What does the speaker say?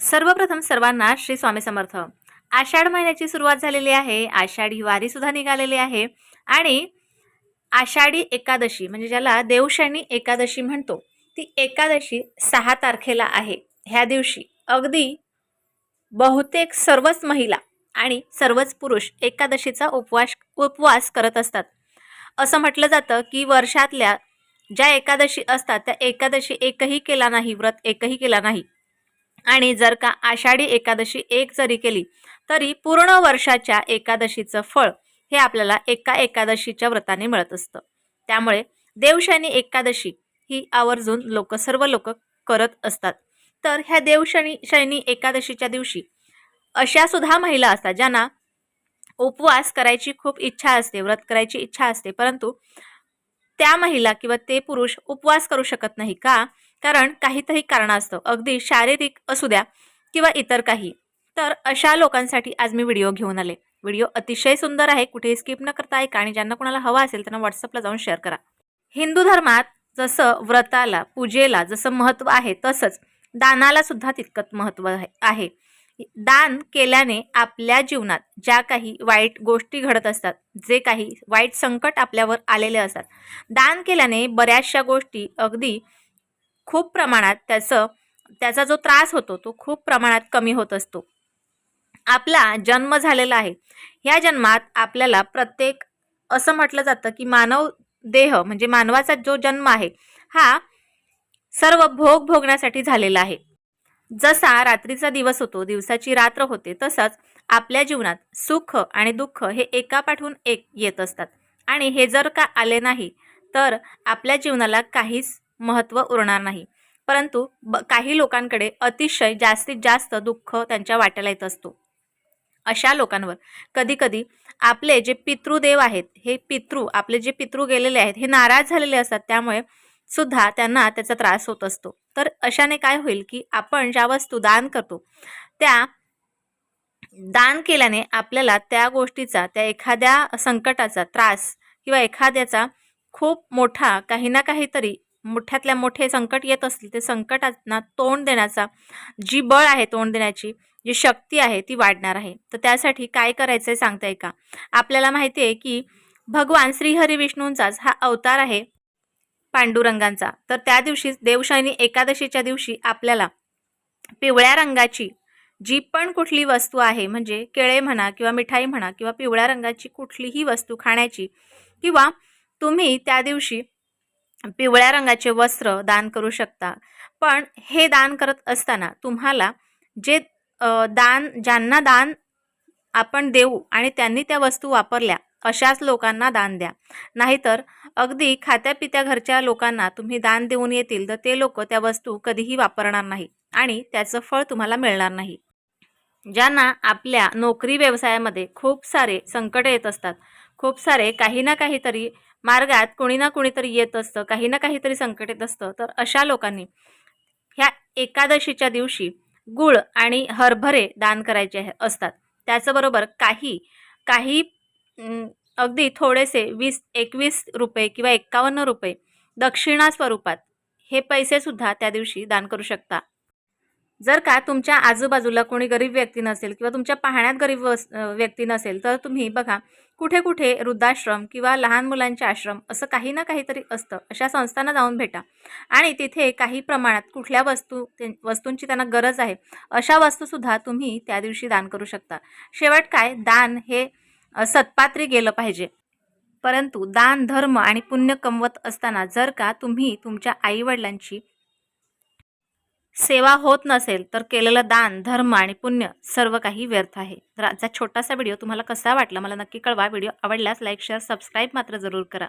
सर्वप्रथम सर्वांना श्री स्वामी समर्थ. आषाढ महिन्याची सुरुवात झालेली आहे. आषाढी वारी सुद्धा निघालेली आहे. आणि आषाढी एकादशी म्हणजे ज्याला देवशनी एकादशी म्हणतो ती एकादशी सहा तारखेला आहे. ह्या दिवशी अगदी बहुतेक सर्वच महिला आणि सर्वच पुरुष एकादशीचा उपवास उपवास करत असतात. असं म्हटलं जातं की वर्षातल्या ज्या एकादशी असतात त्या एकादशी एकही केला नाही व्रत एकही केला नाही. आणि जर का आषाढी एकादशी एक जरी केली तरी पूर्ण वर्षाच्या एकादशीचं फळ हे आपल्याला एका एकादशीच्या व्रताने मिळत असतं. त्यामुळे देवशनी एकादशी ही आवर्जून लोक सर्व लोक करत असतात. तर ह्या देवशनी शैनी एकादशीच्या दिवशी अशा सुद्धा महिला असतात ज्यांना उपवास करायची खूप इच्छा असते व्रत करायची इच्छा असते परंतु त्या महिला किंवा ते पुरुष उपवास करू शकत नाही. का? कारण काहीतरी कारण असतं अगदी शारीरिक असू द्या किंवा इतर काही. तर अशा लोकांसाठी आज मी व्हिडिओ घेऊन आले. व्हिडिओ अतिशय सुंदर आहे कुठेही स्किप न करता ऐका आणि ज्यांना कोणाला हवा असेल त्यांना व्हॉट्सअपला जाऊन शेअर करा. हिंदू धर्मात जसं व्रताला पूजेला जसं महत्त्व आहे तसंच दानाला सुद्धा तितकंच महत्त्व आहे- आहे. दान केल्याने आपल्या जीवनात ज्या काही वाईट गोष्टी घडत असतात जे काही वाईट संकट आपल्यावर आलेले असतात दान केल्याने बऱ्याचशा गोष्टी अगदी खूप प्रमाणात त्याचं त्याचा जो त्रास होतो तो खूप प्रमाणात कमी होत असतो. आपला जन्म झालेला आहे. ह्या जन्मात आपल्याला प्रत्येक असं म्हटलं जातं की मानव देह म्हणजे मानवाचा जो जन्म आहे हा सर्व भोग भोगण्यासाठी झालेला आहे. जसा रात्रीचा दिवस होतो दिवसाची रात्र होते तसंच आपल्या जीवनात सुख आणि दुःख हे एकापाठून एक येत असतात. आणि हे जर का आले नाही तर आपल्या जीवनाला काहीच महत्त्व उरणार नाही. परंतु ब काही लोकांकडे अतिशय जास्तीत जास्त दुःख त्यांच्या वाट्याला येत असतो. अशा लोकांवर कधीकधी आपले जे पितृदेव आहेत हे पितृ आपले जे पितृ गेलेले आहेत हे नाराज झालेले असतात त्यामुळे सुद्धा त्यांना त्याचा त्रास होत असतो. तर अशाने काय होईल की आपण ज्या वस्तू दान करतो त्या दान केल्याने आपल्याला त्या गोष्टीचा त्या एखाद्या संकटाचा त्रास किंवा एखाद्याचा खूप मोठा काही ना काहीतरी मोठ्यातल्या मोठे संकट येत असतील ते संकटांना तोंड देण्याचा जी बळ आहे तोंड देण्याची जी शक्ती आहे ती वाढणार आहे. तर त्यासाठी काय करायचं आहे सांगताय का? आपल्याला माहिती आहे की भगवान श्रीहरी विष्णूंचाच हा अवतार आहे पांडुरंगांचा. तर त्या दिवशी देवशायनी एकादशीच्या दिवशी आपल्याला पिवळ्या रंगाची जी पण कुठली वस्तू आहे म्हणजे केळे म्हणा किंवा मिठाई म्हणा किंवा पिवळ्या रंगाची कुठलीही वस्तू खाण्याची किंवा तुम्ही त्या दिवशी पिवळ्या रंगाचे वस्त्र दान करू शकता. पण हे दान करत असताना तुम्हाला जे दान ज्यांना दान आपण देऊ आणि त्यांनी त्या वस्तू वापरल्या अशाच लोकांना दान द्या. नाहीतर अगदी खात्यापित्या घरच्या लोकांना तुम्ही दान देऊन येतील तर ते लोक त्या वस्तू कधीही वापरणार नाही आणि त्याचं फळ तुम्हाला मिळणार नाही. ज्यांना आपल्या नोकरी व्यवसायामध्ये खूप सारे संकट येत असतात खूप सारे काही ना काहीतरी मार्गात कोणी ना कोणीतरी येत असतं काही ना काहीतरी संकट येत असतं. तर अशा लोकांनी ह्या एकादशीच्या दिवशी गुळ आणि हरभरे दान करायचे असतात. त्याचबरोबर काही काही अगदी थोडेसे वीस एकवीस रुपये किंवा एक्कावन्न रुपये दक्षिणा स्वरूपात हे पैसेसुद्धा त्या दिवशी दान करू शकता. जर का तुमच्या आजूबाजूला कोणी गरीब व्यक्ती नसेल किंवा तुमच्या पाहण्यात गरीब व्यक्ती नसेल तर तुम्ही बघा कुठे कुठे वृद्धाश्रम किंवा लहान मुलांचे आश्रम असं काही ना काहीतरी असतं अशा संस्थांना जाऊन भेटा. आणि तिथे काही प्रमाणात कुठल्या वस्तू ते- वस्तूंची त्यांना गरज आहे अशा वस्तूसुद्धा तुम्ही त्या दिवशी दान करू शकता. शेवट काय? दान हे सत्पात्री गेलं पाहिजे. परंतु दान धर्म आणि पुण्य कमवत असताना जर का तुम्ही तुमच्या आईवडिलांची सेवा होत नसेल तर केलेलं दान धर्म आणि पुण्य सर्व काही व्यर्थ आहे. तर आजचा छोटासा व्हिडिओ तुम्हाला कसा वाटला? मला नक्की कळवा. व्हिडिओ आवडल्यास लाईक शेअर सबस्क्राईब मात्र जरूर करा.